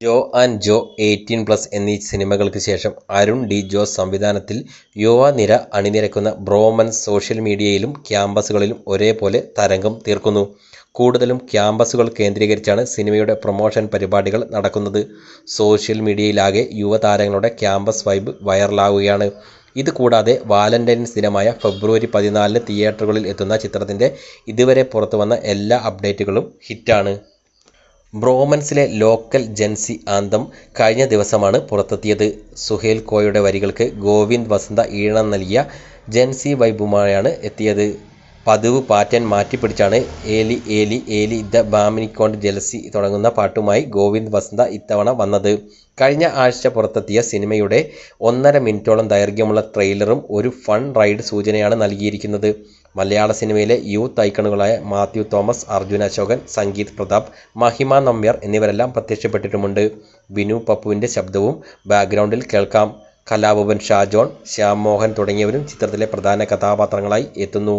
Jo and Jo eighteen plus എന്നീ സിനിമകൾക്ക് ശേഷം അരുൺ ഡി ജോസ് സംവിധാനത്തിൽ യുവനിര അണിനിരക്കുന്ന ബ്രോമൻസ് സോഷ്യൽ മീഡിയയിലും ക്യാമ്പസുകളിലും ഒരേപോലെ തരംഗം തീർക്കുന്നു. കൂടുതലും ക്യാമ്പസുകൾ കേന്ദ്രീകരിച്ചാണ് സിനിമയുടെ പ്രൊമോഷൻ പരിപാടികൾ നടക്കുന്നത്. സോഷ്യൽ മീഡിയയിലാകെ യുവതാരങ്ങളുടെ ക്യാമ്പസ് വൈബ് വൈറലാവുകയാണ് ഇത് കൂടാതെ വാലന്റൈൻസ് ദിനമായ ഫെബ്രുവരി പതിനാലിന് തിയേറ്ററുകളിൽ എത്തുന്ന ചിത്രത്തിന്റെ ഇതുവരെ പുറത്തുവന്ന എല്ലാ അപ്ഡേറ്റുകളും ഹിറ്റാണ്. ബ്രോമൻസിലെ ലോക്കൽ ജൻസി ആന്തം കഴിഞ്ഞ ദിവസമാണ് പുറത്തെത്തിയത്. സുഹേൽ കോയുടെ വരികൾക്ക് ഗോവിന്ദ് വസന്ത ഈണം നൽകിയ ജൻസി വൈബുമായാണ് എത്തിയത്. പതിവ് പാറ്റേൺ മാറ്റിപ്പിടിച്ചാണ് ഏലി ഏലി ഏലി ദ ബാമിനിക്കോണ്ട് ജലസി തുടങ്ങുന്ന പാട്ടുമായി ഗോവിന്ദ് വസന്ത ഇത്തവണ വന്നത്. കഴിഞ്ഞ ആഴ്ച പുറത്തെത്തിയ സിനിമയുടെ ഒന്നര മിനിറ്റോളം ദൈർഘ്യമുള്ള ട്രെയിലറും ഒരു ഫൺ റൈഡ് സൂചനയാണ് നൽകിയിരിക്കുന്നത്. മലയാള സിനിമയിലെ യൂത്ത് ഐക്കണുകളായ മാത്യു തോമസ്, അർജുൻ അശോകൻ, സംഗീത് പ്രതാപ്, മഹിമ നമ്പ്യാർ എന്നിവരെല്ലാം പ്രത്യക്ഷപ്പെട്ടിട്ടുമുണ്ട്. ബിനു പപ്പുവിന്റെ ശബ്ദവും ബാക്ക്ഗ്രൗണ്ടിൽ കേൾക്കാം. കലാഭവൻ ഷാജോൺ, ശ്യാം മോഹൻ തുടങ്ങിയവരും ചിത്രത്തിലെ പ്രധാന കഥാപാത്രങ്ങളായി എത്തുന്നു.